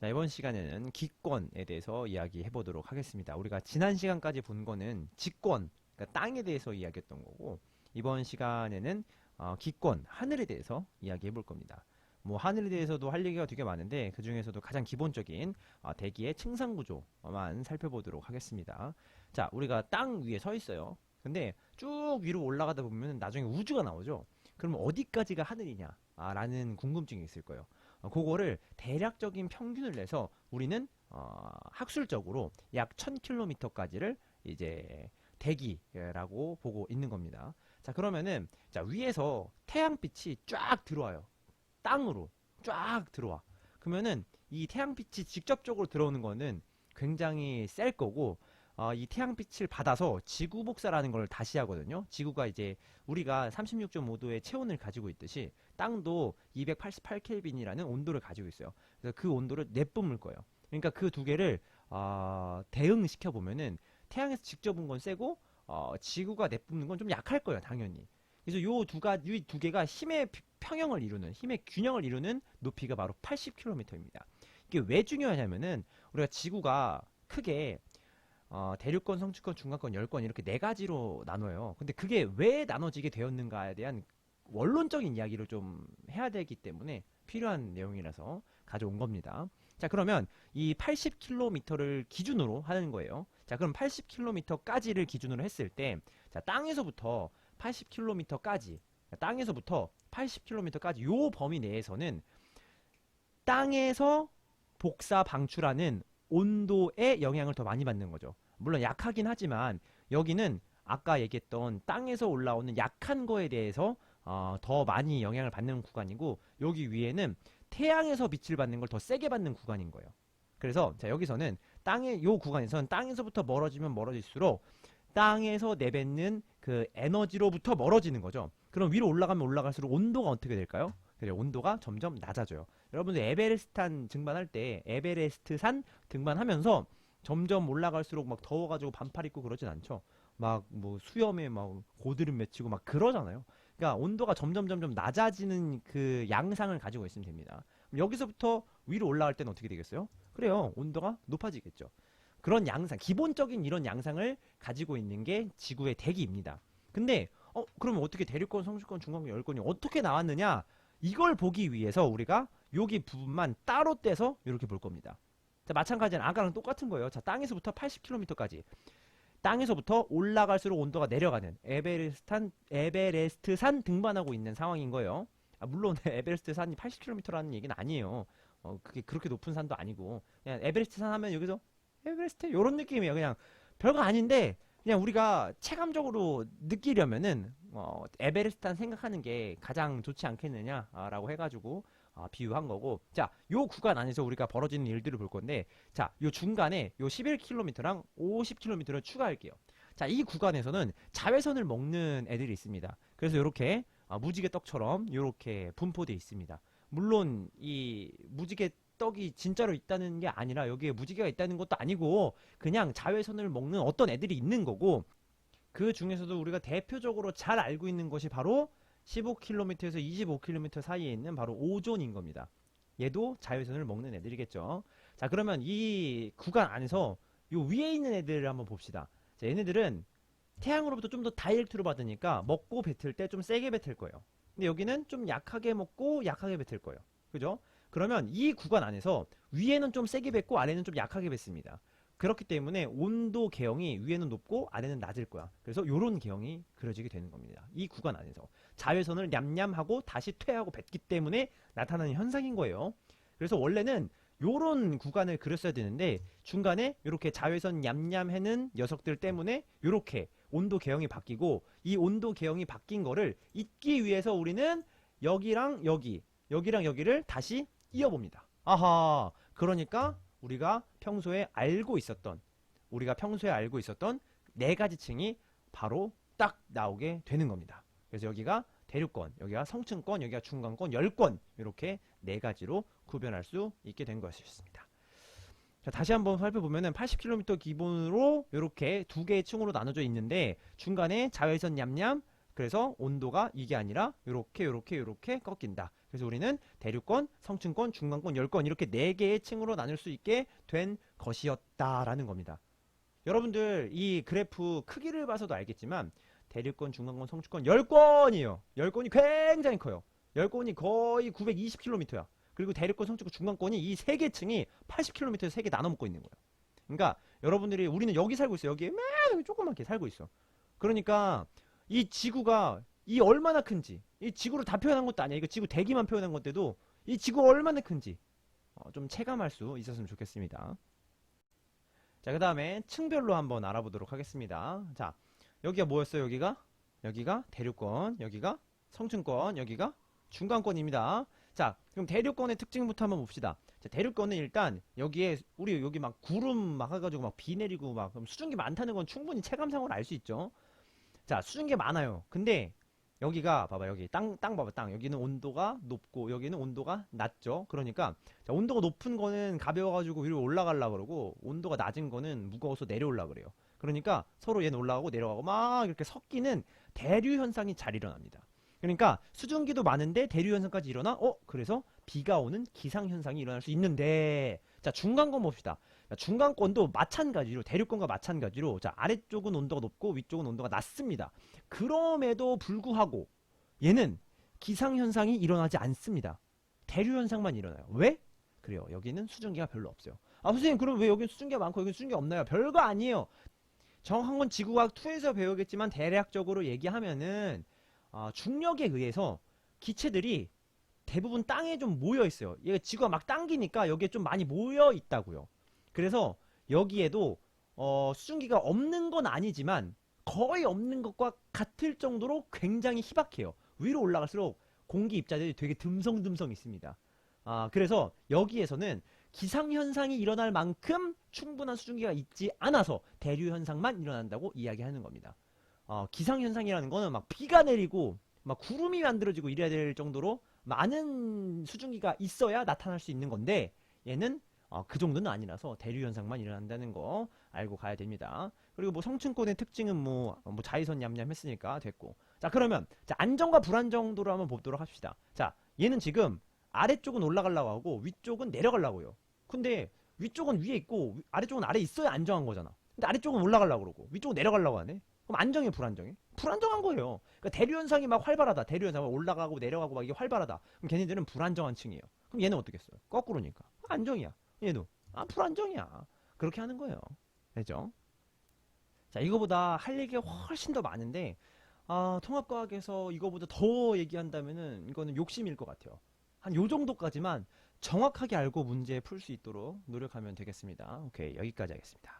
자, 이번 시간에는 기권에 대해서 이야기해 보도록 하겠습니다. 우리가 지난 시간까지 본 거는 직권, 그러니까 땅에 대해서 이야기했던 거고, 이번 시간에는 어, 기권, 하늘에 대해서 이야기해 볼 겁니다. 뭐 하늘에 대해서도 할 얘기가 되게 많은데 그 중에서도 가장 기본적인 어, 대기의 층상 구조만 살펴보도록 하겠습니다. 자, 우리가 땅 위에 서 있어요. 근데 쭉 위로 올라가다 보면 나중에 우주가 나오죠. 그러면 어디까지가 하늘이냐? 아, 라는 궁금증이 있을 거예요. 어, 그거를 대략적인 평균을 내서 우리는 어, 학술적으로 약 1000km까지를 이제 대기라고 보고 있는 겁니다. 자, 그러면은 자, 위에서 태양빛이 쫙 들어와요. 땅으로 쫙 들어와. 그러면은 이 태양빛이 직접적으로 들어오는 거는 굉장히 셀 거고 어, 이 태양빛을 받아서 지구 복사라는 걸 다시 하거든요. 지구가 이제 우리가 36.5도의 체온을 가지고 있듯이 땅도 288켈빈이라는 온도를 가지고 있어요. 그래서 그 온도를 내뿜을 거예요. 그러니까 그 두 개를 어, 대응시켜 보면은 태양에서 직접 온 건 세고 어, 지구가 내뿜는 건 좀 약할 거예요, 당연히. 그래서 요 두 가, 이두 개가 힘의 피- 평형을 이루는, 힘의 균형을 이루는 높이가 바로 80km입니다. 이게 왜 중요하냐면은 우리가 지구가 크게 어, 대륙권, 성층권, 중간권, 열권 이렇게 네 가지로 나눠요. 근데 그게 왜 나눠지게 되었는가에 대한 원론적인 이야기를 좀 해야 되기 때문에 필요한 내용이라서 가져온 겁니다. 자, 그러면 이 80km를 기준으로 하는 거예요. 자, 그럼 80km까지를 기준으로 했을 때, 자, 땅에서부터 80km까지, 땅에서부터 80km까지 요 범위 내에서는 땅에서 복사 방출하는 온도의 영향을 더 많이 받는 거죠. 물론 약하긴 하지만 여기는 아까 얘기했던 땅에서 올라오는 약한 거에 대해서 어, 더 많이 영향을 받는 구간이고 여기 위에는 태양에서 빛을 받는 걸 더 세게 받는 구간인 거예요. 그래서 자 여기서는 땅의 요 구간에서는 땅에서부터 멀어지면 멀어질수록 땅에서 내뱉는 그 에너지로부터 멀어지는 거죠. 그럼 위로 올라가면 올라갈수록 온도가 어떻게 될까요? 그래 온도가 점점 낮아져요. 여러분들 에베레스트산 등반할 때 에베레스트산 등반하면서 점점 올라갈수록 막 더워가지고 반팔 입고 그러진 않죠. 막 뭐 수염에 막 고드름 맺히고 막 그러잖아요. 그러니까 온도가 점점 점점 낮아지는 그 양상을 가지고 있으면 됩니다. 여기서부터 위로 올라갈 때는 어떻게 되겠어요? 그래요. 온도가 높아지겠죠. 그런 양상, 기본적인 이런 양상을 가지고 있는 게 지구의 대기입니다. 근데 어 그러면 어떻게 대륙권, 성주권, 중간권, 열권이 어떻게 나왔느냐? 이걸 보기 위해서 우리가 여기 부분만 따로 떼서 이렇게 볼 겁니다. 자, 마찬가지는 아까랑 똑같은 거예요. 자, 땅에서부터 80km까지. 땅에서부터 올라갈수록 온도가 내려가는 에베레스트산, 에베레스트산 등반하고 있는 상황인 거예요. 아, 물론 에베레스트 산이 80km라는 얘기는 아니에요. 어, 그게 그렇게 높은 산도 아니고 그냥 에베레스트 산 하면 여기서 에베레스트 요런 느낌이에요. 그냥 별거 아닌데 그냥 우리가 체감적으로 느끼려면은 어, 에베레스트산 생각하는 게 가장 좋지 않겠느냐라고 해가지고 아, 비유한 거고. 자 요 구간 안에서 우리가 벌어지는 일들을 볼 건데 자요 중간에 요 11km랑 50km를 추가할게요. 자 이 구간에서는 자외선을 먹는 애들이 있습니다. 그래서 요렇게 아, 무지개 떡처럼 요렇게 분포되어 있습니다. 물론 이 무지개 떡이 진짜로 있다는 게 아니라 여기에 무지개가 있다는 것도 아니고 그냥 자외선을 먹는 어떤 애들이 있는 거고 그 중에서도 우리가 대표적으로 잘 알고 있는 것이 바로 15km에서 25km 사이에 있는 바로 오존인 겁니다. 얘도 자외선을 먹는 애들이겠죠. 자, 그러면 이 구간 안에서 요 위에 있는 애들을 한번 봅시다. 자, 얘네들은 태양으로부터 좀 더 다이렉트로 받으니까 먹고 뱉을 때 좀 세게 뱉을 거예요. 근데 여기는 좀 약하게 먹고 약하게 뱉을 거예요. 그죠? 그러면 이 구간 안에서 위에는 좀 세게 뱉고 아래는 좀 약하게 뱉습니다. 그렇기 때문에 온도 개형이 위에는 높고 아래는 낮을 거야. 그래서 요런 개형이 그려지게 되는 겁니다. 이 구간 안에서. 자외선을 냠냠하고 다시 퇴하고 뱉기 때문에 나타나는 현상인 거예요. 그래서 원래는 요런 구간을 그렸어야 되는데 중간에 이렇게 자외선 냠냠해는 녀석들 때문에 이렇게 온도 개형이 바뀌고 이 온도 개형이 바뀐 거를 잊기 위해서 우리는 여기랑 여기 여기랑 여기를 다시 이어봅니다. 아하 그러니까 우리가 평소에 알고 있었던 우리가 평소에 알고 있었던 네 가지 층이 바로 딱 나오게 되는 겁니다. 그래서 여기가 대륙권, 여기가 성층권, 여기가 중간권, 열권 이렇게 네 가지로 구별할 수 있게 된 것이었습니다. 자, 다시 한번 살펴보면은 80km 기본으로 이렇게 두 개의 층으로 나눠져 있는데 중간에 자외선 냠냠 그래서 온도가 이게 아니라 이렇게 이렇게 이렇게 꺾인다. 그래서 우리는 대륙권, 성층권, 중간권, 열권 이렇게 네 개의 층으로 나눌 수 있게 된 것이었다라는 겁니다. 여러분들 이 그래프 크기를 봐서도 알겠지만 대륙권, 중간권, 성층권 열권이에요. 열권이 굉장히 커요. 열권이 거의 920km야. 그리고 대륙권, 성층권, 중간권이 이 세 개 층이 80km에서 세 개 나눠 먹고 있는 거예요. 그러니까 여러분들이 우리는 여기 살고 있어요. 여기에 맨 조그맣게 살고 있어. 그러니까 이 지구가 이 얼마나 큰지 이 지구를 다 표현한 것도 아니야. 이거 지구 대기만 표현한 건데도 이 지구 얼마나 큰지 어, 좀 체감할 수 있었으면 좋겠습니다. 자, 그 다음에 층별로 한번 알아보도록 하겠습니다. 자, 여기가 뭐였어요? 여기가 여기가 대륙권, 여기가 성층권, 여기가 중간권입니다. 자, 그럼 대륙권의 특징부터 한번 봅시다. 자, 대륙권은 일단 여기에 우리 여기 막 구름 막 해가지고 막 비 내리고 막 수증기 많다는 건 충분히 체감상으로 알 수 있죠. 자, 수증기 많아요. 근데 여기가 봐봐 여기 땅 땅 봐봐 땅 여기는 온도가 높고 여기는 온도가 낮죠. 그러니까 자, 온도가 높은 거는 가벼워가지고 위로 올라가려 그러고 온도가 낮은 거는 무거워서 내려올라 그래요. 그러니까 서로 얘는 올라가고 내려가고 막 이렇게 섞이는 대류 현상이 잘 일어납니다. 그러니까 수증기도 많은데 대류 현상까지 일어나? 어? 그래서 비가 오는 기상 현상이 일어날 수 있는데 자 중간권 봅시다. 자, 중간권도 마찬가지로 대륙권과 마찬가지로 자 아래쪽은 온도가 높고 위쪽은 온도가 낮습니다. 그럼에도 불구하고 얘는 기상 현상이 일어나지 않습니다. 대류 현상만 일어나요. 왜? 그래요. 여기는 수증기가 별로 없어요. 아 선생님 그럼 왜 여기 수증기가 많고 여기 수증기가 없나요? 별거 아니에요. 정확한 건 지구과학 2에서 배우겠지만 대략적으로 얘기하면은 아, 중력에 의해서 기체들이 대부분 땅에 좀 모여 있어요. 얘가 지구가 막 당기니까 여기에 좀 많이 모여 있다고요. 그래서 여기에도 어, 수증기가 없는 건 아니지만 거의 없는 것과 같을 정도로 굉장히 희박해요. 위로 올라갈수록 공기 입자들이 되게 듬성듬성 있습니다. 아, 그래서 여기에서는 기상현상이 일어날 만큼 충분한 수증기가 있지 않아서 대류현상만 일어난다고 이야기하는 겁니다. 어, 기상현상이라는 거는 막 비가 내리고 막 구름이 만들어지고 이래야 될 정도로 많은 수증기가 있어야 나타날 수 있는 건데 얘는 어, 그 정도는 아니라서 대류 현상만 일어난다는 거 알고 가야 됩니다. 그리고 뭐 성층권의 특징은 뭐, 뭐 자외선 냠냠 했으니까 됐고. 자, 그러면 자, 안정과 불안정도로 한번 보도록 합시다. 자, 얘는 지금 아래쪽은 올라가려고 하고 위쪽은 내려가려고요. 근데 위쪽은 위에 있고 위- 아래쪽은 아래 있어야 안정한 거잖아. 근데 아래쪽은 올라가려고 그러고 위쪽은 내려가려고 하네. 그럼 안정해 불안정해? 불안정한 거예요. 그러니까 대류 현상이 막 활발하다. 대류 현상 올라가고 내려가고 막 이게 활발하다. 그럼 걔네들은 불안정한 층이에요. 그럼 얘는 어떻게 했어요? 거꾸로니까 안정이야. 얘도 아 불안정이야. 그렇게 하는 거예요. 알죠? 자 이거보다 할 얘기가 훨씬 더 많은데 아 통합과학에서 이거보다 더 얘기한다면은 이거는 욕심일 것 같아요. 한 요 정도까지만 정확하게 알고 문제 풀 수 있도록 노력하면 되겠습니다. 오케이 여기까지 하겠습니다.